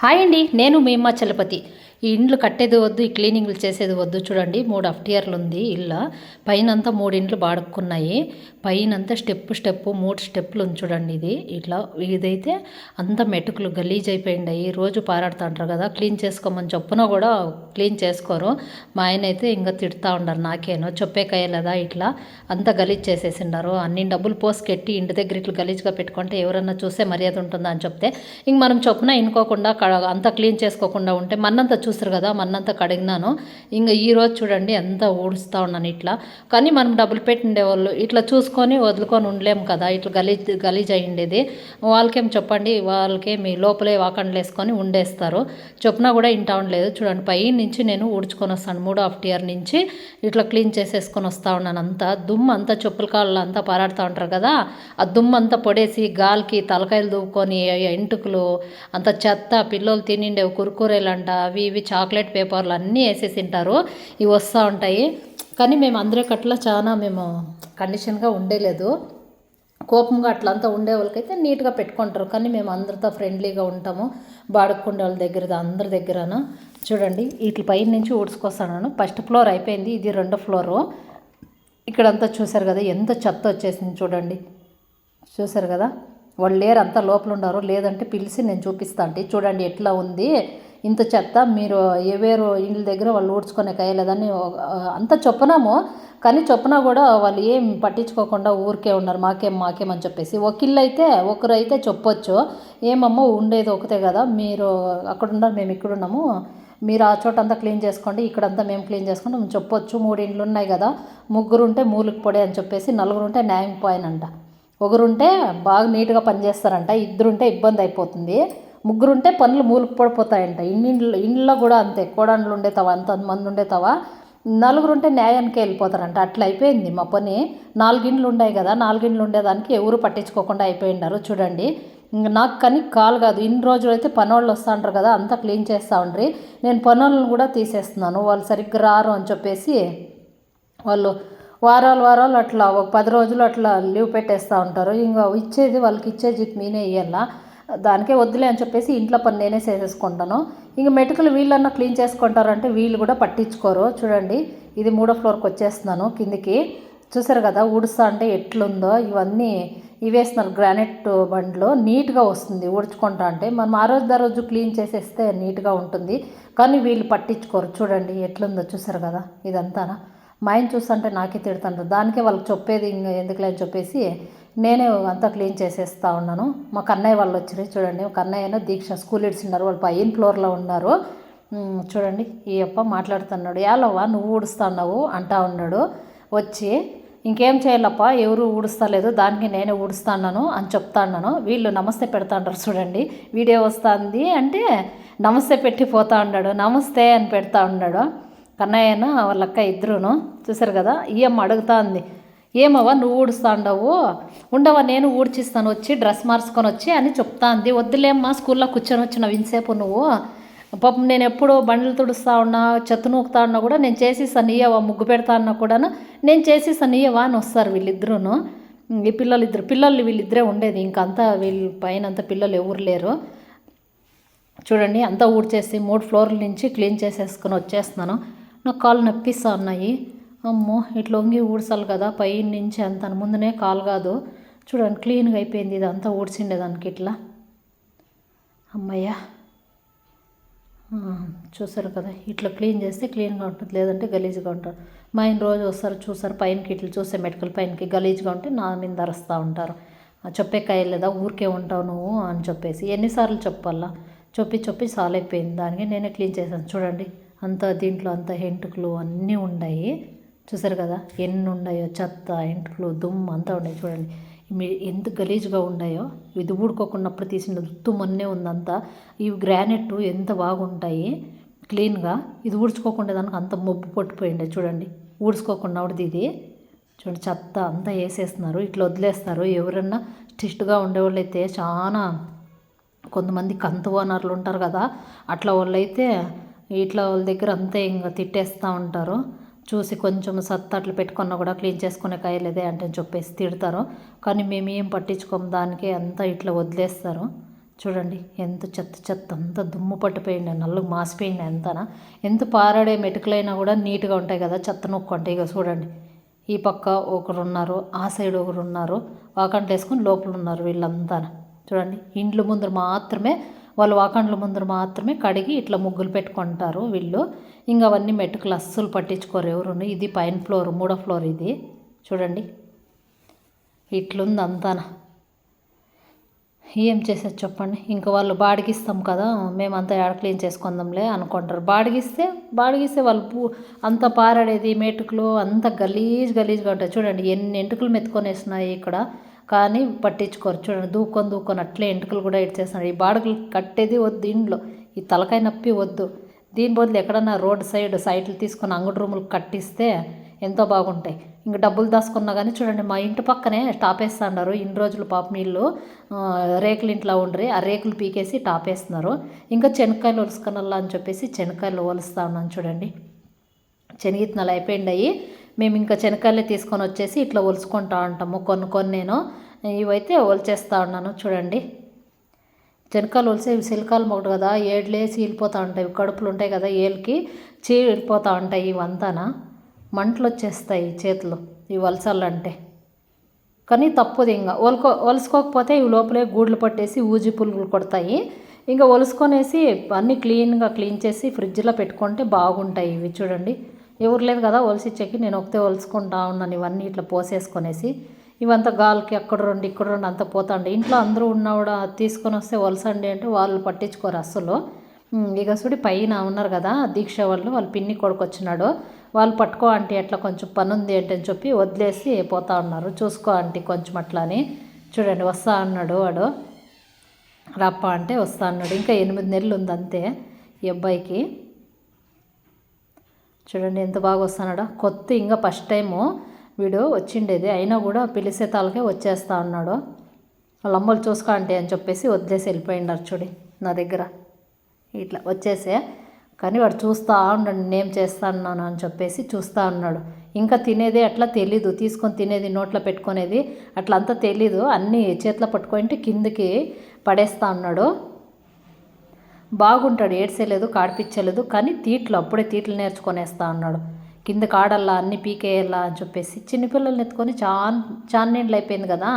Hi అండి నేను మీమ్మ చలపతి. ఈ ఇండ్లు కట్టేది వద్దు ఈ క్లీనింగ్లు చేసేది వద్దు చూడండి. మూడు అఫ్టియర్లు ఉంది ఇల్లు పైనంతా మూడు ఇండ్లు బాడుకున్నాయి పైనంతా స్టెప్ స్టెప్ మూడు స్టెప్లు ఉంది చూడండి ఇది. ఇట్లా ఇదైతే అంత మెటుకులు గలీజ్ అయిపోయిండాయి. రోజు పారాడుతుంటారు కదా క్లీన్ చేసుకోమని చొప్పున కూడా క్లీన్ చేసుకోరు. మా ఆయన అయితే ఇంకా తిడతా ఉండరు నాకేనో. చొప్పేకాయలేదా ఇట్లా అంతా గలీజ్ చేసేసిండారు. అన్ని డబ్బులు పోసుకెట్టి ఇంటి దగ్గర ఇట్లా గలీజ్గా పెట్టుకుంటే ఎవరన్నా చూసే మర్యాద ఉంటుందా అని చెప్తే ఇంక మనం చొప్పున ఇనుకోకుండా అంతా క్లీన్ చేసుకోకుండా ఉంటే మనంతా చూస్తారు కదా మన్నంతా కడిగినాను. ఇంకా ఈ రోజు చూడండి అంతా ఊడుస్తూ ఉన్నాను ఇట్లా. కానీ మనం డబ్బులు పెట్టి ఉండేవాళ్ళు ఇట్లా చూసుకొని వదులుకొని ఉండలేము కదా ఇట్లా గలీజ్ గలీజ్ అయ్యిండేది వాళ్ళకేం చెప్పండి వాళ్ళకే మీ లోపలే వాకండ్లు వేసుకొని ఉండేస్తారు. చొప్పున కూడా ఇంటా ఉండలేదు. చూడండి పై నుంచి నేను ఊడ్చుకొని వస్తాను మూడు హాఫ్ ఇయర్ నుంచి. ఇట్లా క్లీన్ చేసేసుకొని వస్తూ ఉన్నాను అంతా. దుమ్ము అంతా చెప్పుల కాళ్ళు అంతా పారాడుతూ ఉంటారు కదా ఆ దుమ్ము అంతా పొడేసి గాలికి తలకాయలు దూకొని ఎంటుకలు అంత చెత్త పిల్లలు తినిండేవి కురుకురేలంట అవి ఇవి ఇవి చాక్లెట్ పేపర్లు అన్నీ వేసేసి తింటారు. ఇవి వస్తూ ఉంటాయి. కానీ మేము అందరికట్లా చాలా మేము కండిషన్గా ఉండేలేదు. కోపంగా అట్లా అంతా ఉండే వాళ్ళకైతే నీట్గా పెట్టుకుంటారు. కానీ మేము అందరితో ఫ్రెండ్లీగా ఉంటాము. బాడుకుండే వాళ్ళ దగ్గర అందరి దగ్గరను? చూడండి వీటి పైన నుంచి ఊడ్చుకొస్తాను ఫస్ట్ ఫ్లోర్ అయిపోయింది. ఇది రెండో ఫ్లోరు. ఇక్కడంతా చూసారు కదా ఎంత చెత్త వచ్చేసింది చూడండి. చూసారు కదా? వాళ్ళు లేరు అంతా లోపల ఉన్నారు. లేదంటే పిలిచి నేను చూపిస్తా అంటే చూడండి ఎట్లా ఉంది. ఇంత చెత్త మీరు ఏవేరు ఇండ్ల దగ్గర వాళ్ళు ఊడ్చుకునే కయ్యలేదని అంత చొప్పనాము కానీ చొప్పున కూడా వాళ్ళు ఏం పట్టించుకోకుండా ఊరికే ఉన్నారు. మాకేం మాకేం అని చెప్పేసి. ఒకళ్ళు అయితే ఒకరు అయితే చెప్పొచ్చు. ఏమమ్మో ఉండేది ఒకతే కదా. మీరు అక్కడ ఉన్నారు మేము ఇక్కడ ఉన్నాము. మీరు ఆ చోట అంతా క్లీన్ చేసుకోండి ఇక్కడంతా మేము క్లీన్ చేసుకుంటాం మేము చెప్పొచ్చు. మూడు ఇండ్లు ఉన్నాయి కదా. ముగ్గురు ఉంటే మూలకి పొడే అని చెప్పేసి నలుగురు ఉంటే న్యాయం పోయినంట ఒకరుంటే బాగా నీట్గా పనిచేస్తారంట. ఇద్దరుంటే ఇబ్బంది అయిపోతుంది. ముగ్గురుంటే పనులు మూలికి పడిపోతాయంట ఇన్నిండ్లు ఇండ్లో కూడా అంతే. కోడండ్లు ఉండే అంతమంది ఉండే తవ నలుగురుంటే న్యాయానికి వెళ్ళిపోతారంట. అట్లా అయిపోయింది మా పని. నాలుగిండ్లు ఉన్నాయి కదా నాలుగిండ్లు ఉండేదానికి ఎవరు పట్టించుకోకుండా అయిపోయిండారు చూడండి. ఇంక నాకు కానీ కాలు కాదు. ఇన్ని రోజులు అయితే పనోళ్ళు వస్తూ ఉంటారు కదా అంతా క్లీన్ చేస్తూ ఉండ్రి నేను పనోళ్ళని కూడా తీసేస్తున్నాను. వాళ్ళు సరిగ్గా రారు అని చెప్పేసి వాళ్ళు వారాలు వారాలు అట్లా ఒక పది రోజులు అట్లా లీవ్ పెట్టేస్తూ ఉంటారు. ఇంకా ఇచ్చేది వాళ్ళకి ఇచ్చే జీతం నేనే ఇవ్వాలా దానికే వద్దులే అని చెప్పేసి ఇంట్లో పని నేనే చేసేసుకుంటాను. ఇంక మెటుకలు వీళ్ళన్నా క్లీన్ చేసుకుంటారంటే వీళ్ళు కూడా పట్టించుకోరు. చూడండి ఇది మూడో ఫ్లోర్కి వచ్చేస్తున్నాను కిందికి. చూసారు కదా ఊడుస్తా అంటే ఎట్లుందో? ఇవన్నీ ఇవేస్తున్నారు గ్రానైట్ బండ్లు. నీట్గా వస్తుంది ఊడ్చుకుంటా అంటే. మనం ఆ రోజు ఆ రోజు క్లీన్ చేసేస్తే నీట్గా ఉంటుంది. కానీ వీళ్ళు పట్టించుకోరు. చూడండి ఎట్లుందో చూసారు కదా ఇదంతానా? మా ఆయన చూస్తుంటే నాకే తిడుతుంటారు. దానికే వాళ్ళకి చెప్పేది ఇంక ఎందుకులే అని చెప్పేసి నేనే అంతా క్లీన్ చేసేస్తా ఉన్నాను. మా కన్నయ్య వాళ్ళు వచ్చారు చూడండి. మా కన్నయ్యను దీక్ష స్కూల్ ఇడ్చున్నారు వాళ్ళు పైన ఫ్లోర్లో ఉన్నారు. చూడండి. ఈ అప్ప మాట్లాడుతున్నాడు. ఏలవ్వా నువ్వు ఊడుస్తున్నావు అంటా ఉన్నాడు. వచ్చి ఇంకేం చేయాలప్ప? ఎవరు ఊడుస్తలేదు దానికి నేనే ఊడుస్తాను అని చెప్తాను వీళ్ళు నమస్తే పెడతాంటారు చూడండి. వీడియో వస్తుంది అంటే నమస్తే పెట్టి పోతా ఉన్నాడు నమస్తే అని పెడతా ఉన్నాడు కన్నయ్యను వాళ్ళక్క ఇద్దరును చూసారు కదా? ఈ అమ్మ అడుగుతా ఉంది ఏమవ్వ నువ్వు ఊడుస్తా ఉండవు ఉండవా నేను ఊడ్చిస్తాను వచ్చి డ్రెస్ మార్చుకొని వచ్చి అని చెప్తాంది. వద్దులేమ్మా స్కూల్లో కూర్చొని వచ్చిన వింతసేపు నువ్వు. పాపం నేను ఎప్పుడు బండ్లు తుడుస్తా ఉన్నా చెత్త నూకుతా ఉన్నా కూడా నేను చేసేసాను ఇయ్యవా ముగ్గు పెడతా ఉన్నా కూడాను నేను చేసేసాను ఇయ్యవా అని వస్తారు వీళ్ళిద్దరూను. ఈ పిల్లలు ఇద్దరు పిల్లలు వీళ్ళిద్దరే ఉండేది. ఇంకంతా వీళ్ళ పైన అంతా పిల్లలు ఎవరు లేరు. చూడండి అంతా ఊడ్చేసి మూడు ఫ్లోర్ల నుంచి క్లీన్ చేసేసుకొని వచ్చేస్తున్నాను. నాకు కాళ్ళు నొప్పిస్తా ఉన్నాయి. అమ్మో ఇట్లా వంగి ఊడ్చాలి కదా పై నుంచి అంత ముందునే కాలు కాదు. చూడండి క్లీన్గా అయిపోయింది ఇదంతా ఊడ్చిండేదానికి ఇట్లా. అమ్మయ్య. చూసారు కదా ఇట్లా క్లీన్ చేస్తే క్లీన్గా ఉంటుంది లేదంటే గలీజ్గా ఉంటుంది. మా ఆయన రోజు వస్తారు చూసారు పైనకి ఇట్లా చూసే మెడికల్ పైనకి గలీజ్గా ఉంటే నా మీద అరుస్తూ ఉంటారు. చెప్పే లేదా ఊరికే ఉంటావు నువ్వు అని చెప్పేసి. ఎన్నిసార్లు చెప్పాలా? చెప్పి చెప్పి సాలైపోయింది దానికి నేనే క్లీన్ చేశాను. చూడండి అంత దీంట్లో అంత హెంటుకులు అన్నీ ఉన్నాయి. చూసారు కదా? ఎన్ని ఉన్నాయో? చెత్త ఎంటుకలు దుమ్ము అంతా ఉన్నాయి చూడండి. మీ ఎంత గలీజ్గా ఉన్నాయో? ఇది ఊడుకోకున్నప్పుడు తీసిన దుమ్ము ఉందంతా. ఇవి గ్రానైట్ ఎంత బాగుంటాయి? క్లీన్గా. ఇది ఊడ్చుకోకుండా దానికి అంత మొబ్బు పట్టిపోయిండే చూడండి. ఊడ్చుకోకుండా ఒకటి ఇది. చూడండి చెత్త అంతా వేసేస్తున్నారు. ఇట్లా వదిలేస్తారు. ఎవరన్నా స్టిస్ట్గా ఉండేవాళ్ళు అయితే చాలా కొంతమంది కంతు ఓనర్లు ఉంటారు కదా? అట్లా వాళ్ళైతే ఇట్లా వాళ్ళ దగ్గర అంతే ఇంకా తిట్టేస్తూ ఉంటారు. చూసి కొంచెం సత్తట్లు అట్లా పెట్టుకున్నా కూడా క్లీన్ చేసుకునే కాయలేదే అంటే చెప్పేసి తిడతారు. కానీ మేము ఏం పట్టించుకోము దానికే అంతా ఇట్లా వదిలేస్తారు. చూడండి ఎంత చెత్త చెత్త అంత దుమ్ము పట్టిపోయింది నల్లుకు మాసిపోయింది ఎంతనా. ఎంత పారాడే మెటుకులైనా కూడా నీట్గా ఉంటాయి కదా చెత్త నొక్కుంటాయి ఇక చూడండి ఈ పక్క ఒకరు ఉన్నారు ఆ సైడ్ ఒకరు ఉన్నారు వాకంట్లు వేసుకొని లోపల ఉన్నారు వీళ్ళంతా. చూడండి ఇండ్ల ముందర మాత్రమే వాళ్ళు వాకండ్ల ముందర మాత్రమే కడిగి ఇట్లా ముగ్గులు పెట్టుకుంటారు వీళ్ళు. ఇంకా అవన్నీ మెట్టుకులు అస్సలు పట్టించుకోరు ఎవరు ఇది పైన ఫ్లోర్ మూడో ఫ్లోర్ ఇది. చూడండి. ఇట్లుంది అంతానా ఏం చేసేది చెప్పండి. ఇంకా వాళ్ళు బాడిగిస్తాం కదా మేమంతా ఏడ క్లీన్ చేసుకుందాంలే అనుకుంటారు. బాడిగిస్తే బాడిగిస్తే వాళ్ళు పూ అంత పారాడేది మెటుకులు అంత గలీజ్ గలీజ్గా ఉంటాయి. చూడండి ఎన్ని ఎంటుకలు మెత్తుకొనేసినాయి ఇక్కడ. కానీ పట్టించుకోరు. చూడండి దూకొని దూకొని అట్లే ఎంటుకలు కూడా ఇచ్చేస్తున్నారు ఈ బాడుకలు కట్టేది వద్దు ఇంట్లో. ఈ తలకాయ నొప్పి వద్దు. దీని బదులు ఎక్కడన్నా రోడ్ సైడ్ సైట్లు తీసుకుని అంగడి రూములు కట్టిస్తే ఎంతో బాగుంటాయి. ఇంక డబ్బులు దాచుకున్నా కానీ చూడండి మా ఇంటి పక్కనే టాప్ వేస్తున్నారు ఇన్ని రోజులు పాప నీళ్ళు రేకులు ఇంట్లో ఉండ్రి ఆ రేకులు పీకేసి టాప్ వేస్తున్నారు ఇంకా శనక్కాయలు ఒలుసుకునల్లా అని చెప్పేసి శనక్కాయలు ఒలుస్తా ఉన్నాను చూడండి. శనగిత్తనాలు అయిపోయిండాయి. మేము ఇంకా శనక్కాయలే తీసుకొని వచ్చేసి ఇట్లా ఒలుచుకుంటా ఉంటాము. కొన్ని కొన్ని నేను ఇవైతే ఒలిచేస్తూ ఉన్నాను చూడండి. శనకాలు ఒలిసే శిల్కాలు మొగడు కదా ఏడ్లేసి వెళ్ళిపోతూ ఉంటాయి కడుపులు ఉంటాయి కదా ఏళ్ళకి చీలిపోతూ ఉంటాయి ఇవంతానా? మంటలు వచ్చేస్తాయి చేతులు ఈ వలసలంటే. కానీ తప్పుది ఇంకా వలుకో వలుసుకోకపోతే ఇవి లోపలే గూడ్లు పట్టేసి ఊజి పురుగులు కొడతాయి. ఇంకా ఒలుసుకొనేసి అన్నీ క్లీన్గా క్లీన్ చేసి ఫ్రిడ్జ్లో పెట్టుకుంటే బాగుంటాయి ఇవి చూడండి. ఎవరు లేదు కదా ఒలిసిచ్చేకి నేను ఒకతే ఒలుసుకుంటా ఉన్నాను ఇవన్నీ ఇట్లా పోసేసుకొనేసి. ఇవంతా గాలికి అక్కడ రెండు ఇక్కడ రెండు అంతా పోతాండి. ఇంట్లో అందరూ ఉన్నా కూడా తీసుకొని వస్తే వలసండి అంటే వాళ్ళు పట్టించుకోరు అస్సలు. ఇక చూడి పైన ఉన్నారు కదా దీక్ష వాళ్ళు వాళ్ళ పిన్ని కొడుకు వచ్చినాడు. వాళ్ళు పట్టుకో ఆంటీ ఎట్లా కొంచెం పని ఉంది ఏంటని చెప్పి వదిలేసి పోతా ఉన్నారు. చూసుకో ఆంటీ కొంచెం అట్లా అని. చూడండి వస్తా అన్నాడు వాడు. రప్ప అంటే వస్తా అన్నాడు. ఇంకా ఎనిమిది నెలలు ఉంది అంతే ఈ అబ్బాయికి. చూడండి ఎంత బాగా వస్తున్నాడో కొత్త ఇంకా ఫస్ట్ టైము వీడు వచ్చిండేది. అయినా కూడా పిలిసే తాలకే వచ్చేస్తా ఉన్నాడు వాళ్ళ చూసుకో అంటే అని చెప్పేసి వదిలేసి వెళ్ళిపోయిండారు చూడి నా దగ్గర. ఇట్లా వచ్చేసే కానీ వాడు చూస్తా ఉండండి నేను చేస్తాను అని చెప్పేసి చూస్తూ ఉన్నాడు ఇంకా తినేది అట్లా తెలీదు. తీసుకొని తినేది నోట్లో పెట్టుకునేది అట్లా అంతా తెలీదు. అన్నీ చేతిలో పట్టుకుంటే కిందకి పడేస్తా ఉన్నాడు బాగుంటాడు ఏడ్చేలేదు కాడిపించలేదు కానీ తీట్లు అప్పుడే తీట్లు నేర్చుకొనేస్తా ఉన్నాడు కింద కాడల్లా అన్ని పీకేయాలా అని చెప్పేసి చిన్నపిల్లల్ని ఎత్తుకొని చాన్ చాలా అయిపోయింది కదా.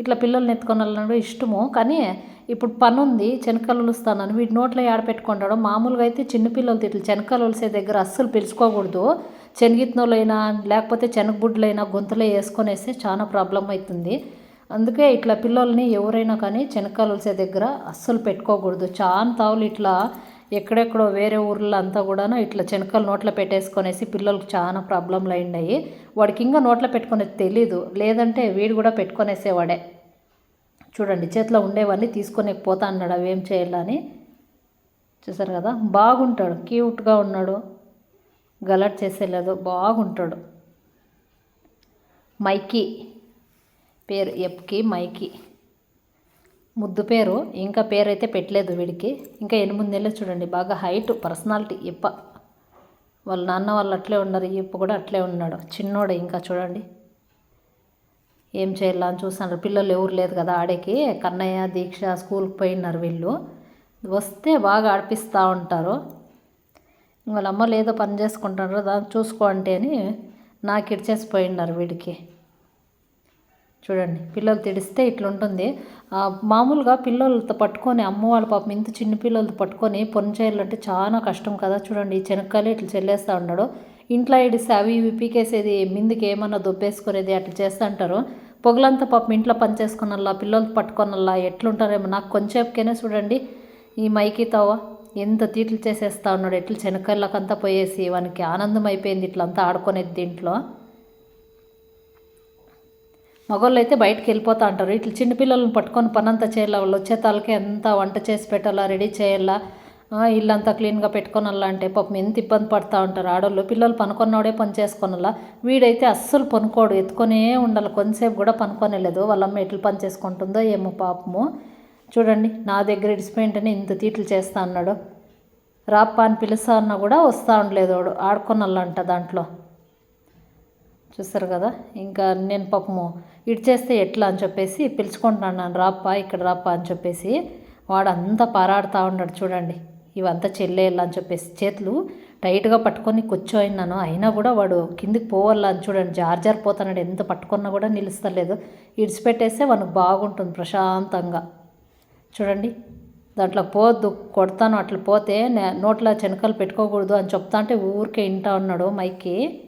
ఇట్లా పిల్లల్ని ఎత్తుకొని వెళ్ళడం ఇష్టము. కానీ ఇప్పుడు పని ఉంది చెనక్కలు ఉలుస్తానని వీటి నోట్లో ఏడపెట్టుకుంటాడు మామూలుగా అయితే చిన్నపిల్లలతో ఇట్లా చెనక్కలు ఉలిసే దగ్గర అస్సలు పిలుచుకోకూడదు. శనగిత్నోళ్ళైనా లేకపోతే చెనగబుడ్లైనా గొంతులో వేసుకొనేస్తే చాలా ప్రాబ్లం అవుతుంది. అందుకే ఇట్లా పిల్లల్ని ఎవరైనా కానీ చెనక్కాయలు ఉలిసే దగ్గర అస్సలు పెట్టుకోకూడదు. చాలా తావులు ఇట్లా ఎక్కడెక్కడో వేరే ఊర్లో అంతా కూడా ఇట్లా చెనకలు నోట్లో పెట్టేసుకొనేసి పిల్లలకు చాలా ప్రాబ్లంలు అయినాయి వాడికి ఇంకా నోట్లో పెట్టుకునేది తెలీదు. లేదంటే వీడు కూడా పెట్టుకొనేసేవాడే. చూడండి చేతిలో ఉండేవన్నీ తీసుకొని పోతా అన్నాడు. అవి ఏం చేయాలని చూసారు కదా? బాగుంటాడు. క్యూట్గా ఉన్నాడు. గలట్ చేసేలేదు. బాగుంటాడు. మైకీ పేరు ఎప్కి మైకీ. ముద్దు పేరు ఇంకా పేరు అయితే పెట్టలేదు వీడికి. ఇంకా ఎనిమిది నెలలు చూడండి బాగా హైట్ పర్సనాలిటీ ఇప్ప. వాళ్ళ నాన్న వాళ్ళు అట్లే ఉన్నారు ఇప్ప కూడా అట్లే ఉన్నాడు. చిన్నోడు ఇంకా చూడండి. ఏం చేయాలని అని చూస్తున్నారు. పిల్లలు ఎవరు లేదు కదా ఆడేకి. కన్నయ్య దీక్ష స్కూల్కి పోయినారు వీళ్ళు. వస్తే బాగా ఆడిపిస్తూ ఉంటారు. వాళ్ళ అమ్మ లేదో పని చేసుకుంటారు దాన్ని చూసుకో అంటే అని నాకు ఇడిచేసి పోయినారు వీడికి. చూడండి పిల్లలు తిడిస్తే ఇట్లుంటుంది. మామూలుగా పిల్లలతో పట్టుకొని అమ్మ వాళ్ళ పాపం ఇంత చిన్న పిల్లలతో పట్టుకొని పని చేయాలంటే చాలా కష్టం కదా. చూడండి ఈ చెనక్కాయలు ఇట్లా చెల్లేస్తూ ఉన్నాడు. ఇంట్లో ఇడిస్తే అవి ఇవి పీకేసేది మిందికి ఏమన్నా దొబ్బేసుకునేది అట్లా చేస్తూ అంటారు పొగలంతా పాపం ఇంట్లో పని చేసుకున్నల్లా పిల్లలు పట్టుకున్నల్లా ఎట్లుంటారేమో నాకు కొంచెంకేనే చూడండి. ఈ మైకి తవ్వ ఎంత తీట్లు చేసేస్తా ఉన్నాడు ఎట్లు శనక్కాయలకంతా పోయేసి వానికి ఆనందం అయిపోయింది ఇట్లంతా ఆడుకునేది దీంట్లో. మగవాళ్ళు అయితే బయటకు వెళ్ళిపోతూ ఉంటారు ఇట్లా చిన్నపిల్లలను పట్టుకొని పనంతా చేయాలి? వాళ్ళు వచ్చే తలకి ఎంత వంట చేసి పెట్టాలా? రెడీ చేయాలా? ఇల్లంతా క్లీన్గా పెట్టుకోనల్లా అంటే పాపం ఎంత ఇబ్బంది పడుతూ ఉంటారు. ఆడోళ్ళు పిల్లలు పనుకున్నోడే పని చేసుకోనల్లా వీడైతే అస్సలు పనుకోడు. ఎత్తుకొనే ఉండాలి. కొంతసేపు కూడా పనుకోనేలేదు. వాళ్ళమ్మ ఎట్లు పని చేసుకుంటుందో ఏమో పాపము. చూడండి నా దగ్గర ఇడిసిపోయింటేనే ఇంత తీట్లు చేస్తా అన్నాడు. రాప్ప అని పిలుస్తా అన్నా కూడా వస్తూ ఉండలేదు వాడు. ఆడుకోనల్లంట దాంట్లో. చూస్తారు కదా? ఇంకా నేను పాపము ఇటు చేస్తే ఎట్లా అని చెప్పేసి పిలుచుకుంటున్నాను రాప్ప ఇక్కడ రాప్పా అని చెప్పేసి వాడు అంతా పారాడుతూ ఉన్నాడు చూడండి. ఇవంతా చెల్లేయాలి అని చెప్పేసి చేతులు టైట్గా పట్టుకొని కూర్చోయినాను అయినా కూడా వాడు కిందికి పోవాలా అని చూడండి. జార్ జార్ పోతున్నాడు ఎంత పట్టుకున్నా కూడా నిలుస్తలేదు. ఇడిచిపెట్టేస్తే వానికి బాగుంటుంది ప్రశాంతంగా. చూడండి. దాంట్లో పోద్దు కొడతాను. అట్లా పోతే నే- నోట్లో చెనకలు పెట్టుకోకూడదు అని చెప్తా అంటే ఊరికే వింటా ఉన్నాడు మైకి.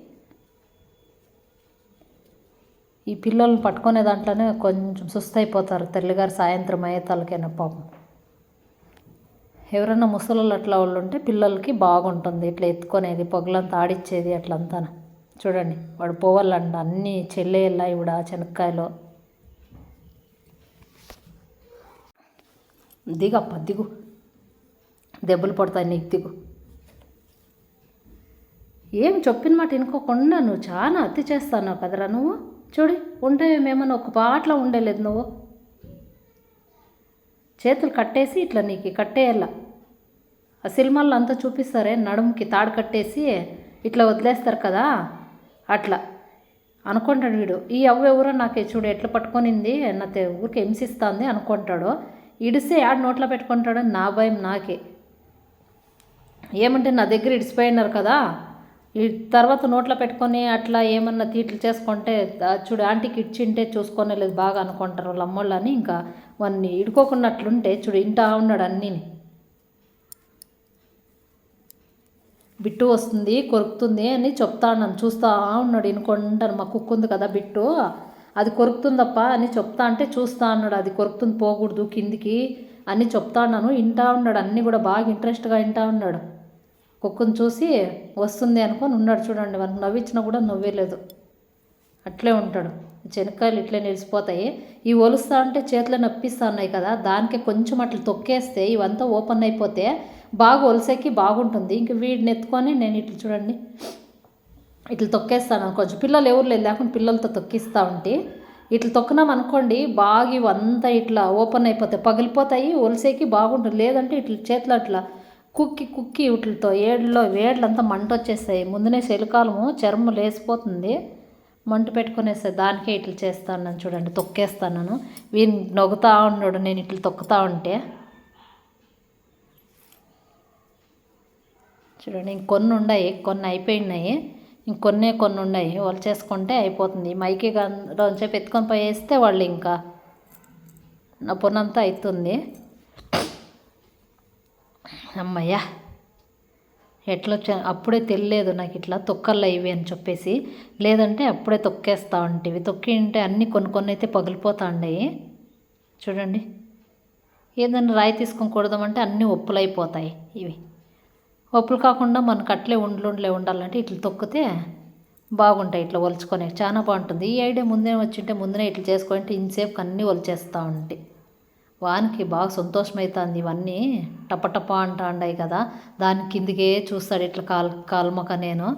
ఈ పిల్లల్ని పట్టుకునే దాంట్లోనే కొంచెం సుస్తైపోతారు తల్లిగారు సాయంత్రం అయ్యే తలకైనా పాపం. ఎవరైనా ముసలోళ్ళు అట్లా వాళ్ళు ఉంటే పిల్లలకి బాగుంటుంది. ఇట్లా ఎత్తుకునేది పొగలంతా ఆడిచ్చేది అట్లంతా చూడండి వాడు పోవాలంట. అన్నీ చెల్లేయాల ఇవిడ శనక్కాయలు దిగప్ప దిగు దెబ్బలు పడతాయి నీకు దిగు. ఏం చెప్పిన మాట వినుకోకుండా నువ్వు చాలా అతి చేస్తాను కదరా నువ్వు? చూడు ఉంటే మేమన్నా ఒక పాటలో ఉండేలేదు నువ్వు. చేతులు కట్టేసి ఇట్లా నీకు కట్టేయాల. ఆ సినిమాల్లో అంతా చూపిస్తారే నడుముకి తాడు కట్టేసి ఇట్లా వదిలేస్తారు కదా? అట్లా. అనుకుంటాడు వీడు. ఈ అవ్వ ఎవరో నాకే చూడు ఎట్లా పట్టుకొనింది? నా ఊరికి ఊరికే హింసిస్తుంది అనుకుంటాడు. ఇడిస్తే ఆడ నోట్లో పెట్టుకుంటాడు నా భయం నాకే. ఏమంటే నా దగ్గర ఇడిసిపోయినారు కదా? ఈ తర్వాత నోట్లో పెట్టుకొని అట్లా ఏమన్నా తీట్లు చేసుకుంటే చూడు ఆంటీకి ఇచ్చింటే చూసుకొనే లేదు బాగా అనుకుంటారు వాళ్ళ అమ్మోళ్ళు అని ఇంకా వాడిని ఇడుకోకున్నట్లుంటే చూడు ఇంటా ఉన్నాడు అన్నీ బిట్టు వస్తుంది కొరుకుతుంది అని చెప్తా ఉన్నాను చూస్తా ఉన్నాడు ఇనుకుంటాను మా కుక్క ఉంది కదా బిట్టు. అది కొరుకుతుందప్ప అని చెప్తా అంటే చూస్తా అన్నాడు. అది కొరుకుతుంది పోకూడదు కిందికి అని చెప్తా ఉన్నాను వింటా ఉన్నాడు అన్నీ కూడా బాగా ఇంట్రెస్ట్గా వింటా ఉన్నాడు. కుక్కను చూసి వస్తుంది అనుకొని ఉన్నాడు చూడండి మనకు నవ్విచ్చినా కూడా నవ్వేలేదు. అట్లే ఉంటాడు. శనక్కాయలు ఇట్లే నిలిచిపోతాయి ఈ ఒలుస్తా అంటే చేతిలో నొప్పిస్తా ఉన్నాయి కదా దానికి కొంచెం అట్లా తొక్కేస్తే ఇవంతా ఓపెన్ అయిపోతే బాగా ఒలిసేకి బాగుంటుంది. ఇంక వీడిని ఎత్తుకొని నేను ఇట్లా చూడండి ఇట్లా తొక్కేస్తాను కొంచెం పిల్లలు ఎవరు లేదు లేకుండా పిల్లలతో తొక్కిస్తూ ఉంటే. ఇట్లా తొక్కినాం అనుకోండి బాగా ఇవంతా ఇట్లా ఓపెన్ అయిపోతాయి. పగిలిపోతాయి ఒలిసేకి బాగుంటుంది. లేదంటే ఇట్లా చేతిలో అట్లా కుక్కి కుక్కి వీటితో ఏళ్ళలో వేళ్ళంతా మంట వచ్చేస్తాయి ముందునే చలికాలము చర్మం లేసిపోతుంది. మంట పెట్టుకునేస్తాయి దానికే ఇట్లు చేస్తాను నన్ను చూడండి తొక్కేస్తాను వీని నొగుతా ఉన్నాడు నేను ఇట్లు తొక్కుతా ఉంటే. చూడండి ఇంకొన్ని ఉన్నాయి కొన్ని అయిపోయినాయి. ఇంకొన్నే కొన్ని ఉన్నాయి వాళ్ళు చేసుకుంటే అయిపోతుంది. మైకి గంటసేపు ఎత్తుకొని పోయేస్తే వాళ్ళు ఇంకా నా పొన్నంతా అవుతుంది అమ్మయ్యా ఎట్లొచ్చా అప్పుడే తెలియలేదు నాకు ఇట్లా తొక్కల్లో ఇవి అని చెప్పేసి. లేదంటే అప్పుడే తొక్కేస్తా ఉంటేవి. తొక్కి ఉంటే అన్నీ కొన్ని కొన్ని అయితే పగిలిపోతా ఉండేవి చూడండి. ఏదైనా రాయి తీసుకొని కొడదామంటే అన్నీ ఒప్పులైపోతాయి ఇవి. ఒప్పులు కాకుండా మనకు అట్లే ఉండ్లుండ్లే ఉండాలంటే ఇట్లా తొక్కితే బాగుంటాయి ఇట్లా ఒలుచుకొని. చాలా బాగుంటుంది. ఈ ఐడియా ముందే వచ్చింటే ముందునే ఇట్లా చేసుకుంటే ఇన్సేపు అన్నీ ఒలిచేస్తూ ఉంటాయి వానికి బాగా సంతోషమవుతుంది ఇవన్నీ. టపటప అంటా కదా. దాని కిందికే చూస్తాడు ఇట్లా కాల్ కాల్మక నేను.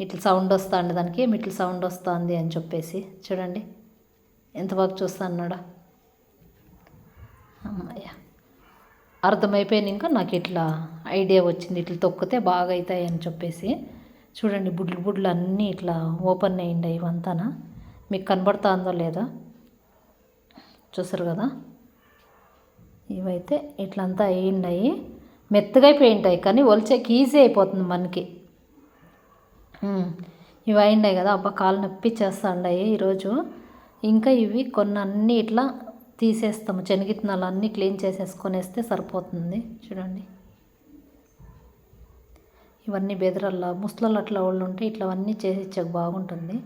ఇట్లా సౌండ్ వస్తుంది దానికి ఏమి ఇట్లా సౌండ్ వస్తుంది అని చెప్పేసి. చూడండి. ఎంత బాగా చూస్తా అన్నాడు అమ్మయ్య. అర్థమైపోయింది ఇంకా నాకు ఇట్లా ఐడియా వచ్చింది. ఇట్లా తొక్కితే బాగా అవుతాయి అని చెప్పేసి. చూడండి బుడ్లు బుడ్లు అన్నీ ఇట్లా ఓపెన్ అయ్యిండే ఇవంతానా. మీకు కనబడుతుందో లేదో. చూసారు కదా. ఇవైతే ఇట్లంతా అయ్యిండాయి మెత్తగా అయిపోయింటాయి కానీ ఒలిచేకి ఈజీ అయిపోతుంది మనకి. ఇవి అయిండాయి కదా అబ్బా కాలు నొప్పి చేస్తాండాయి ఈరోజు. ఇంకా ఇవి కొన్ని అన్నీ ఇట్లా తీసేస్తాము శనగిత్తనాలు అన్నీ క్లీన్ చేసేసుకొనేస్తే సరిపోతుంది. చూడండి. ఇవన్నీ బెదరల్లా ముసలలో అట్లా వాళ్ళు ఉంటే ఇట్లవన్నీ చేసి ఇచ్చాక బాగుంటుంది.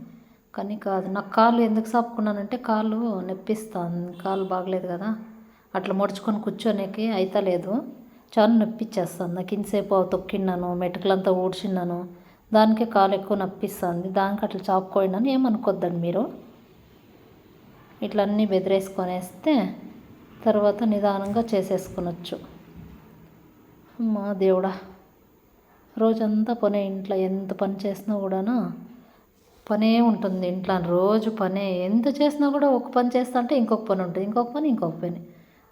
కానీ కాదు నాకు కాళ్ళు ఎందుకు సాపుకున్నానంటే కాళ్ళు నొప్పిస్తాను కాళ్ళు బాగలేదు కదా. అట్లా ముడుచుకొని కూర్చోనేకి అయితలేదు చాలా నొప్పిచ్చేస్తుంది. నాకు ఇంతసేపు తొక్కిన్నాను మెటుకలంతా ఊడ్చిన్నాను దానికే కాలు ఎక్కువ నొప్పిస్తుంది. దానికి అట్లా చాపుకోయినాను ఏమనుకోద్దండి మీరు? ఇట్లా అన్నీ బెదిరేసుకొనేస్తే తర్వాత నిదానంగా చేసేసుకొనొచ్చు. మా దేవుడా! రోజంతా పనే ఇంట్లో ఎంత పని చేసినా కూడాను పనే ఉంటుంది. ఇంట్లో రోజు పనే. ఎంత చేసినా కూడా ఒక పని చేస్తా అంటే ఇంకొక పని ఉంటుంది. ఇంకొక పని ఇంకొక పని.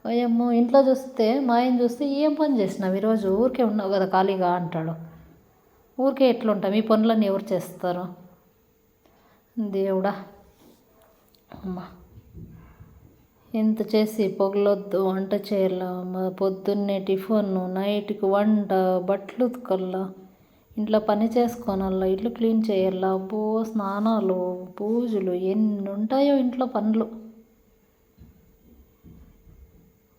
ఏమో ఇంట్లో చూస్తే మా ఆయన చూస్తే ఏం పని చేసినావు? ఈరోజు ఊరికే ఉన్నావు కదా ఖాళీగా అంటాడు. ఊరికే ఎట్లుంటాం ఈ పనులన్నీ ఎవరు చేస్తారు? దేవుడా అమ్మా. ఎంత చేసి పొగలొద్దు వంట చేయాల? పొద్దున్నే టిఫిన్ నైట్కి వంట బట్టలు ఉతకల్లా? ఇంట్లో పని చేసుకోనల్లా? ఇల్లు క్లీన్ చేయాలా? అబ్బో స్నానాలు పూజలు ఎన్ని ఉంటాయో ఇంట్లో పనులు.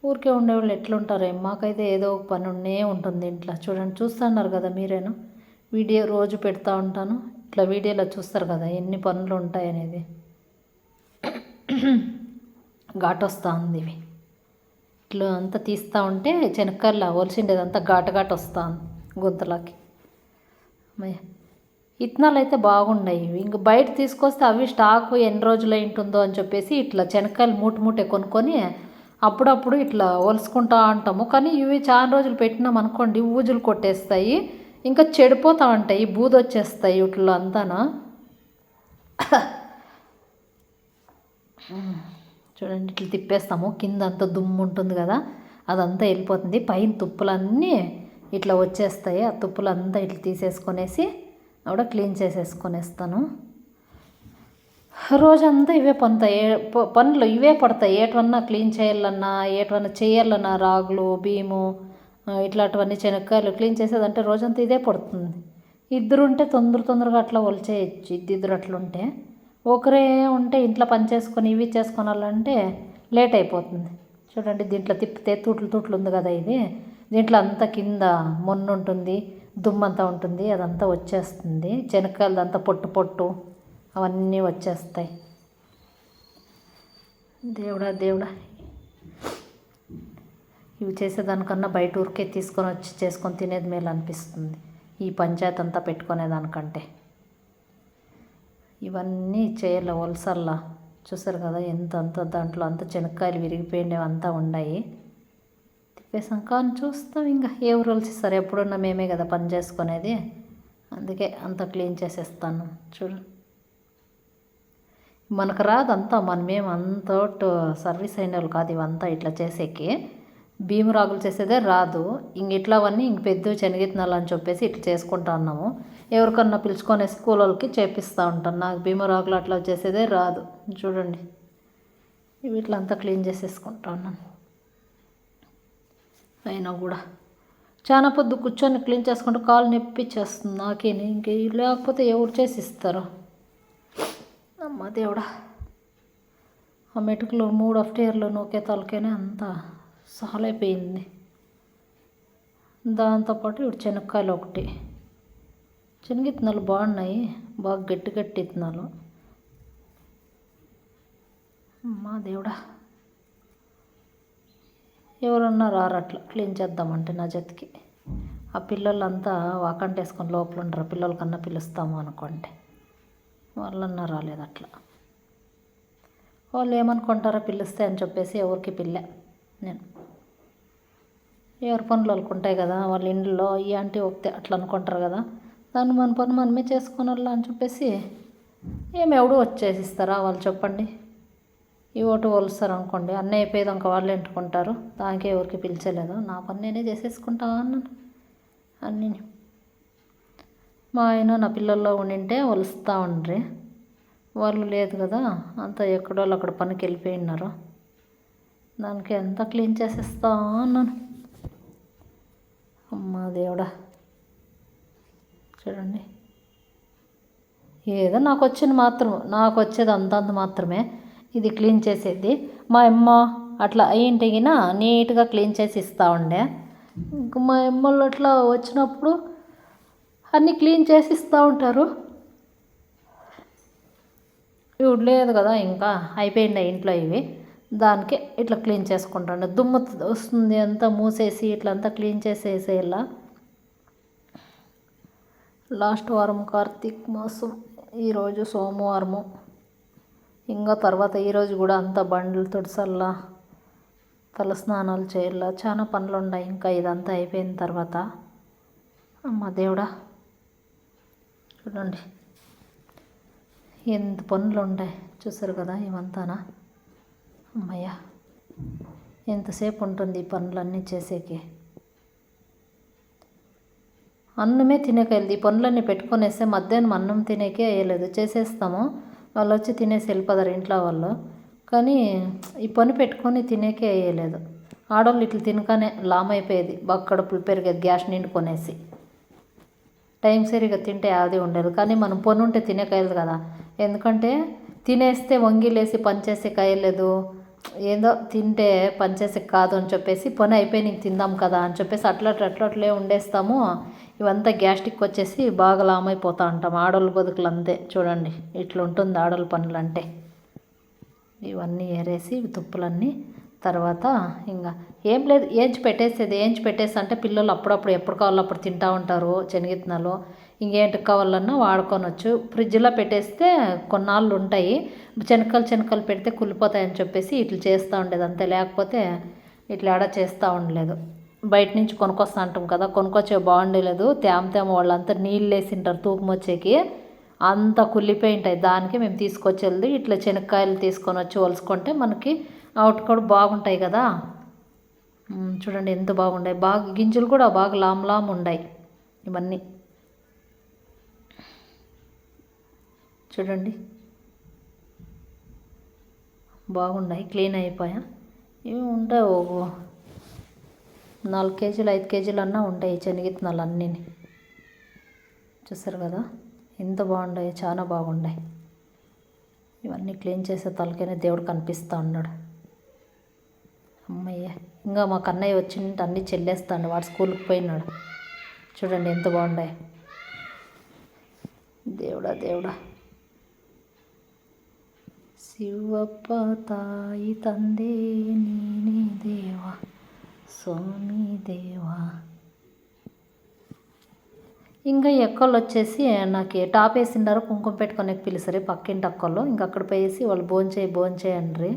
ఊరికే ఉండేవాళ్ళు ఎట్లుంటారే? మాకైతే ఏదో ఒక పని ఉండే ఉంటుంది ఇంట్లో. చూడండి చూస్తున్నారు కదా మీరేను? వీడియో రోజు పెడతా ఉంటాను. ఇట్లా వీడియోలో చూస్తారు కదా ఎన్ని పనులు ఉంటాయనేది. ఘాటు వస్తూ ఉంది ఇవి. ఇట్లా అంతా తీస్తూ ఉంటే శనక్కాయలు ఒలిసిండేదంతా ఘాటు ఘాటు వస్తూ ఉంది గొంతులకి. ఇత్తనాలు అయితే బాగున్నాయి ఇవి. ఇంక బయట తీసుకొస్తే అవి స్టాకు ఎన్ని రోజులు అయి ఉంటుందో అని చెప్పేసి ఇట్లా శనక్కాయలు మూట మూటే కొనుక్కొని అప్పుడప్పుడు ఇట్లా ఒలుసుకుంటా ఉంటాము కానీ ఇవి చాలా రోజులు పెట్టినాం అనుకోండి ఊజులు కొట్టేస్తాయి. ఇంకా చెడిపోతూ ఉంటాయి బూదొచ్చేస్తాయి వచ్చేస్తాయి ఇట్లా అంతానా? చూడండి ఇట్లా తిప్పేస్తాము. కింద అంతా దుమ్ము ఉంటుంది కదా అదంతా వెళ్ళిపోతుంది. పైన తుప్పులన్నీ ఇట్లా వచ్చేస్తాయి. ఆ తుప్పులంతా ఇట్లా తీసేసుకొనేసి కూడా క్లీన్ చేసేసుకొనేస్తాను. రోజంతా ఇవే పనుతాయి పనులు ఇవే పడతాయి. ఏటవన్నా క్లీన్ చేయాలన్నా ఏటవన్నా చేయాలన్నా రాగులు బియ్యము ఇట్లాంటివన్నీ శనక్కాయలు క్లీన్ చేసేదంటే రోజంతా ఇదే పడుతుంది. ఇద్దరు ఉంటే తొందర తొందరగా అట్లా ఒలిచేయచ్చు. ఇద్దరు అట్లుంటే ఉంటే ఒకరే ఉంటే ఇంట్లో పని చేసుకొని ఇవి చేసుకోనాలంటే లేట్ అయిపోతుంది. చూడండి దీంట్లో తిప్పితే తూట్లు తూట్లు ఉంది కదా ఇది. దీంట్లో అంతా కింద మొన్ను ఉంటుంది దుమ్మంతా ఉంటుంది అదంతా వచ్చేస్తుంది. శనక్కాయలదంతా పొట్టు పొట్టు. అవన్నీ వచ్చేస్తాయి. దేవుడా దేవుడా. ఇవి చేసేదానికన్నా బయట ఊరికే తీసుకొని వచ్చి చేసుకొని తినేది మేలు అనిపిస్తుంది. ఈ పంచాయతీ అంతా పెట్టుకునేదానికంటే ఇవన్నీ చేయాల వలసల్లా చూసారు కదా ఎంత అంత దాంట్లో అంత చెనక్కాయలు విరిగిపోయినవి అంతా ఉన్నాయి. తిప్పేసాం కానీ చూస్తాం ఇంకా ఎవరు వలసిస్తారు ఎప్పుడున్నా మేమే కదా పని చేసుకునేది. అందుకే అంత క్లీన్ చేసేస్తాను. చూడు. మనకు రాదంతా మనమేం అంత సర్వీస్ అయిన వాళ్ళు కాదు ఇవంతా ఇట్లా చేసేకి. భీమురాగులు చేసేదే రాదు. ఇంక ఇట్లావన్నీ ఇంక పెద్ద శనగిత్తనాలు అని చెప్పేసి ఇట్లా చేసుకుంటా ఉన్నాము ఎవరికన్నా పిలుచుకొని స్కూల్ వాళ్ళకి చేపిస్తూ ఉంటాను నాకు భీమరాగులు అట్లా చేసేదే రాదు. చూడండి. ఇవి ఇట్లా అంతా క్లీన్ చేసేసుకుంటా ఉన్నాను. అయినా కూడా. చాలా పొద్దు కూర్చొని క్లీన్ చేసుకుంటూ కాలు నొప్పి చేస్తుంది నాకేని ఇంక లేకపోతే ఎవరు చేసి ఇస్తారు అమ్మ దేవుడా. ఆ మెటుకులు మూడు ఆఫ్ట్ ఇయర్లో నూకే తలకేనే అంత సాలైపోయింది దాంతోపాటు ఇప్పుడు శనక్కాయలు ఒకటి. శనగిత్తనాలు బాగున్నాయి. బాగా గట్టి గట్టి ఇత్తనాలు. అమ్మా దేవుడా. ఎవరన్నా రారట్లా. అట్లా క్లీన్ చేద్దామంటే నా జతికి. ఆ పిల్లలంతా వాకంటేసుకొని లోపల ఉండరు పిల్లల కన్నా పిలుస్తాము అనుకోండి. వాళ్ళన్నా రాలేదు అట్లా. వాళ్ళు ఏమనుకుంటారో పిలిస్తే అని చెప్పేసి ఎవరికి పిల్ల. నేను. ఎవరి పనులు వాళ్ళకు ఉంటాయి కదా వాళ్ళ ఇంట్లో ఈ ఆంటీ ఒకతే అట్లా అనుకుంటారు కదా దాన్ని మన పని మనమే చేసుకోనల్లా అని చెప్పేసి ఏమి ఎవడు వచ్చేసి ఇస్తారా వాళ్ళు చెప్పండి. ఈ ఓటు వలుస్తారు అనుకోండి అన్నీ ఇంకా వాళ్ళు ఎంటుకుంటారు దానికే ఎవరికి పిలిచలేదు నా పని నేనే చేసేసుకుంటా అన్నాను. అన్నీ మా ఆయన నా పిల్లల్లో ఉండింటే వలుస్తూ ఉండ్రి. వాళ్ళు లేదు కదా అంతా ఎక్కడో వాళ్ళు అక్కడ పనికి వెళ్ళిపోయినారు దానికి ఎంత క్లీన్ చేసేస్తా అన్నాను. అమ్మా దేవుడా. చూడండి. ఏదో నాకు వచ్చింది మాత్రం నాకు వచ్చేది అంతంత మాత్రమే. ఇది క్లీన్ చేసేది. మా అమ్మ అట్లా అయ్యింటిగినా నీట్గా క్లీన్ చేసి ఇస్తూ ఉండే. ఇంకా మా అమ్మలు అట్లా వచ్చినప్పుడు అన్నీ క్లీన్ చేసి ఇస్తూ ఉంటారు. ఇవి లేదు కదా ఇంకా అయిపోయింది ఇంట్లో ఇవి. దానికి ఇట్లా క్లీన్ చేసుకుంటాను. దుమ్ము వస్తుంది అంతా మూసేసి ఇట్లా అంతా క్లీన్ చేసేసేలా లాస్ట్ వారం కార్తీక్ మాసం ఈరోజు సోమవారము. ఇంకా తర్వాత ఈరోజు కూడా అంతా బండ్లు తుడిసల్లా తల స్నానాలు చేయాల. చాలా పనులు ఉన్నాయి ఇంకా ఇదంతా అయిపోయిన తర్వాత. అమ్మ దేవుడా. చూడండి. ఎంత పనులు ఉంటాయి. చూసారు కదా ఇవంతానా అమ్మయ్య ఎంతసేపు ఉంటుంది ఈ పనులన్నీ చేసేకి? అన్నమే తినేకెళ్ళి ఈ పనులన్నీ పెట్టుకునేస్తే మధ్యాహ్నం అన్నం తినేకే వేయలేదు చేసేస్తాము. వాళ్ళు వచ్చి తినేసి వెళ్ళిపోతారు ఇంట్లో వాళ్ళు. కానీ ఈ పని పెట్టుకొని తినేకే వేయలేదు ఆడవాళ్ళు ఇట్లా తినకనే లామైపోయేది. అయిపోయేది బాగా పెరిగేది గ్యాస్ నిండుకొనేసి. టైం సరిగా తింటే అది ఉండదు. కానీ మనం పని ఉంటే తినేకాయలేదు కదా. ఎందుకంటే తినేస్తే వంగిలేసి పనిచేసే కాయలేదు. ఏదో తింటే పనిచేసే కాదు అని చెప్పేసి పని అయిపోయి నీకు తిందాం కదా అని చెప్పేసి అట్లా అట్లట్లే ఉండేస్తాము. ఇవంతా గ్యాస్ట్రిక్ వచ్చేసి బాగా లామైపోతూ ఉంటాం. ఆడోళ్ళ బతుకులు అంతే చూడండి ఇట్లా ఉంటుంది ఆడవాళ్ళ పనులు అంటే ఇవన్నీ ఏరేసి తుప్పులన్నీ తర్వాత ఇంకా ఏం లేదు ఏంచి పెట్టేసేది ఏంచి పెట్టేసి అంటే పిల్లలు అప్పుడప్పుడు ఎప్పుడు కావాలో అప్పుడు తింటూ ఉంటారు శనగిత్తనాలు ఇంకేంటి కావాలన్నా వాడుకోనొచ్చు. ఫ్రిడ్జ్లో పెట్టేస్తే కొన్నాళ్ళు ఉంటాయి. చెనకలు చెనకలు పెడితే కుళ్ళిపోతాయని చెప్పేసి ఇట్లా చేస్తూ ఉండేది అంతే. లేకపోతే ఇట్లా ఆడ చేస్తూ ఉండలేదు. బయట నుంచి కొనుక్కొస్తా అంటాం కదా కొనుక్కొచ్చే బాగుండలేదు. తేమ తేమ వాళ్ళంతా నీళ్ళు వేసింటారు తూకం వచ్చేకి. అంత కుళ్ళిపోయి ఉంటాయి. దానికి మేము తీసుకొచ్చేది. ఇట్లా శనక్కాయలు తీసుకొని వచ్చి వలుసుకుంటే మనకి అవుట్ కూడా బాగుంటాయి కదా. చూడండి ఎంత బాగుండాయి. బాగా గింజలు కూడా బాగా లామ్ లామ్ ఉన్నాయి ఇవన్నీ. చూడండి. బాగున్నాయి క్లీన్ అయిపోయా. ఇవి ఉంటాయి ఓ నాలుగు కేజీలు ఐదు కేజీలు అన్నా ఉంటాయి ఈ శనగిత్తనాలు అన్నీ చూస్తారు కదా? ఎంత బాగున్నాయి చాలా బాగున్నాయి ఇవన్నీ క్లీన్ చేసే తలకైనా దేవుడు కనిపిస్తూ ఉన్నాడు. అమ్మయ్య. ఇంకా మా కన్నయ్య వచ్చింటే అన్నీ చెల్లేస్తాడు. వాడు స్కూల్కి పోయినాడు. చూడండి ఎంత బాగున్నాయి దేవుడా దేవుడా. శివప్ప తాయి తందే నేనే దేవా స్వామి దేవా. ఇంకా ఎక్కలు వచ్చేసి నాకు టాప్ వేసిండారు కుంకుమ పెట్టుకొని పిలిసరి పక్కింటి అక్కలు. ఇంకా అక్కడ పోయేసి వాళ్ళు భోంచేయి భోంచేయండి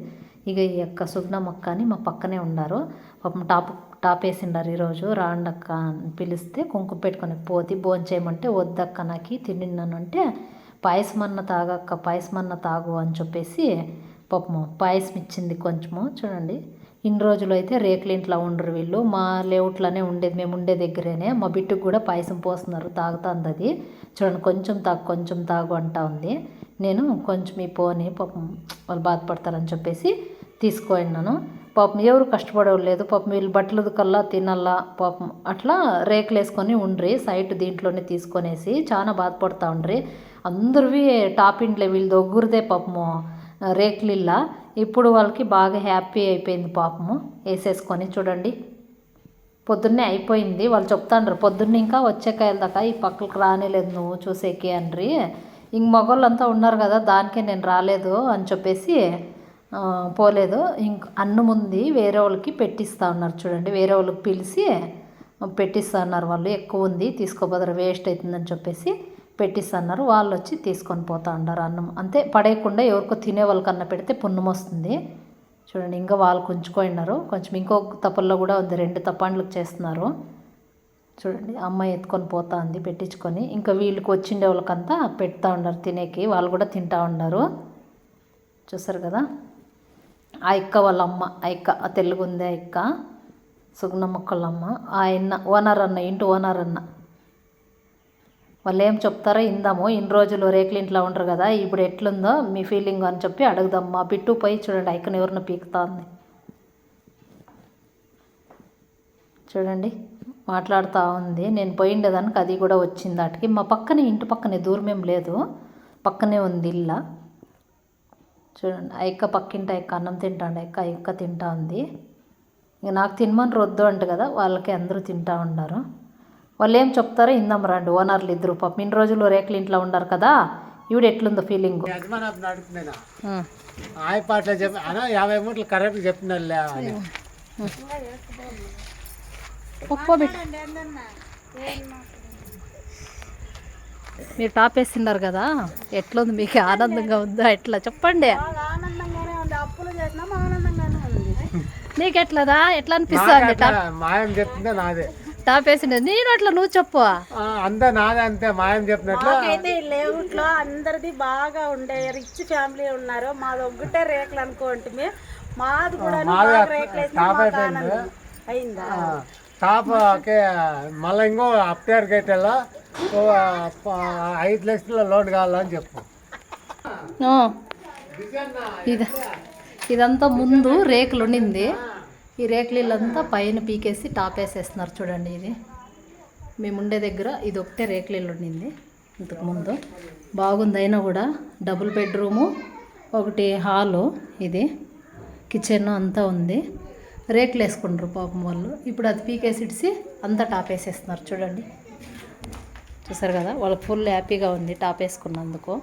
ఇక ఈ యొక్క సుగ్నమ్మక్క అని మా పక్కనే ఉన్నారు పాపం టాప్ టాప్ వేసిండారు ఈరోజు. రాండక్క అని పిలిస్తే కుంకుమ పెట్టుకొని పోతి భోంచేయమంటే వద్దక్క నాకు తిండినానంటే అంటే పాయసమన్న తాగక్క పాయసమన్న తాగు అని చెప్పేసి పాపము పాయసం ఇచ్చింది కొంచెము. చూడండి. ఇన్ని రోజులు అయితే రేకుల ఇంట్లో ఉండరు వీళ్ళు. మా లేఅవుట్లోనే ఉండేది మేము ఉండే దగ్గరేనే. మా బిట్టుకు కూడా పాయసం పోస్తున్నారు. తాగుతుంది అది. చూడండి కొంచెం తాగు కొంచెం తాగు అంటా ఉంది. నేను కొంచెం ఈ పోని పాపం వాళ్ళు బాధపడతారని చెప్పేసి తీసుకున్నాను పాపం ఎవరు కష్టపడలేదు పాపం వీళ్ళు బట్టలు కల్లా తినల్లా పాపం అట్లా రేకులు వేసుకొని ఉండ్రి సైట్ దీంట్లోనే తీసుకొనేసి చాలా బాధపడతా ఉండ్రి. అందరివి టాప్ ఇంట్లో వీళ్ళ దగ్గరదే పాపము రేకులిల్లా ఇప్పుడు వాళ్ళకి బాగా హ్యాపీ అయిపోయింది పాపము. వేసేసుకొని చూడండి. పొద్దున్నే అయిపోయింది. వాళ్ళు చెప్తాండ్రు పొద్దున్న ఇంకా వచ్చే కాయల దాకా ఈ పక్కలకు రానేలేదు నువ్వు చూసేకి అండ్రి. ఇంక మగవాళ్ళంతా ఉన్నారు కదా దానికే నేను రాలేదు అని చెప్పేసి పోలేదు. ఇంక అన్నం ఉంది వేరే వాళ్ళకి పెట్టిస్తా ఉన్నారు చూడండి. వేరే వాళ్ళకి పిలిచి పెట్టిస్తా ఉన్నారు వాళ్ళు. ఎక్కువ ఉంది తీసుకోబోదరు వేస్ట్ అవుతుందని చెప్పేసి పెట్టిస్తున్నారు వాళ్ళు వచ్చి తీసుకొని పోతా ఉన్నారు అన్నం. అంతే పడేయకుండా ఎవరికో తినే వాళ్ళకన్నా పెడితే పుణ్యం వస్తుంది. చూడండి ఇంకా వాళ్ళు ఉంచుకోయినారు కొంచెం ఇంకో తప్పల్లో కూడా ఉంది రెండు తప్పండ్లకు చేస్తున్నారు. చూడండి అమ్మాయి ఎత్తుకొని పోతా ఉంది పెట్టించుకొని. ఇంకా వీళ్ళకి వచ్చిండే వాళ్ళకంతా పెడతా ఉన్నారు తినేకి. వాళ్ళు కూడా తింటా ఉన్నారు. చూసారు కదా? ఆ ఇక్క వాళ్ళ అమ్మ ఆ ఇక్క ఆ తెలుగు ఉంది ఆ ఇక్క సుగుణమ్మక్కళ్ళ అమ్మ ఆయన ఓనర్ అన్న ఇంటి ఓనర్ అన్న. వాళ్ళు ఏం చెప్తారో ఇందాము. ఇన్ని రోజులు రేకులు ఇంట్లో ఉండరు కదా ఇప్పుడు ఎట్లుందో మీ ఫీలింగ్ అని చెప్పి అడుగుదాం. మా పిట్టు పోయి చూడండి ఐకన్ ఎవరిని పీకుతా ఉంది. చూడండి. మాట్లాడుతూ ఉంది. నేను పోయిండేదానికి అది కూడా వచ్చింది అటుకి. మా పక్కనే ఇంటి పక్కనే దూరం ఏం లేదు. పక్కనే ఉంది ఇల్ల. చూడండి ఆ ఇక్క పక్కింటి ఆ ఇక్క అన్నం తింటాండి ఆ ఇక్క తింటా ఉంది. ఇంక నాకు తినమని రొద్దు అంట కదా వాళ్ళకి అందరూ తింటా ఉన్నారు వాళ్ళు ఏం చెప్తారో ఇందాం రండి ఓనర్లు ఇద్దరు. పాపం ఇన్ని రోజులు రేకులు ఇంట్లో ఉన్నారు కదా ఈవిడ ఎట్లుందో ఫీలింగ్ యజమాని అప్పుడు అడుగుతున్నాను ఆయ పాటలు చెప్పి యాభై మూటలు కరెక్ట్ చెప్తున్నారులే మీరు టాప్ వేస్తున్నారు కదా? ఎట్లుంది? మీకు ఆనందంగా ఉందా? ఎట్లా? చెప్పండి. ఆనందంగానే ఉంది. అప్పులు చేసినాం ఆనందంగానే ఉంది. నీకు ఎట్లదా? ఎట్లా అనిపిస్తుంది? మాయం చెప్తుందే నాదే. టాప్ వేసింది నేను అట్లా నువ్వు చెప్పు. ఆ, అంతా నాదే అంతే మాయం చెప్పినట్లు. ఈ లేఅవుట్లో అందరిది బాగా ఉండే రిచ్ ఫ్యామిలీ ఉన్నారు. మాది ఒక్కటే రేకులు అనుకోండి మాది కూడా రేకులు అయిందా? టాప్ మళ్ళీ ఇంకో అప్టేర్ గేటెల్లో ఐదు లక్షల లోన్ కావాలని చెప్పు. ఇది ఇదంతా ముందు రేకులు ఉండింది. ఈ రేకులంతా పైన పీకేసి టాప్ వేసేస్తున్నారు చూడండి ఇది. మేము ఉండే దగ్గర ఇది ఒకటే రేకులు ఉండింది ఇంతకు ముందు. బాగుంది అయినా కూడా. డబుల్ బెడ్రూము ఒకటి హాలు ఇది. కిచెన్ అంతా ఉంది. రేట్లు వేసుకుంటారు పాపం వాళ్ళు. ఇప్పుడు అది పీకేసి ఇడిసి అంతా టాప్ వేసేస్తున్నారు. చూడండి. చూసారు కదా? వాళ్ళకి ఫుల్ హ్యాపీగా ఉంది టాప్ వేసుకున్నందుకు.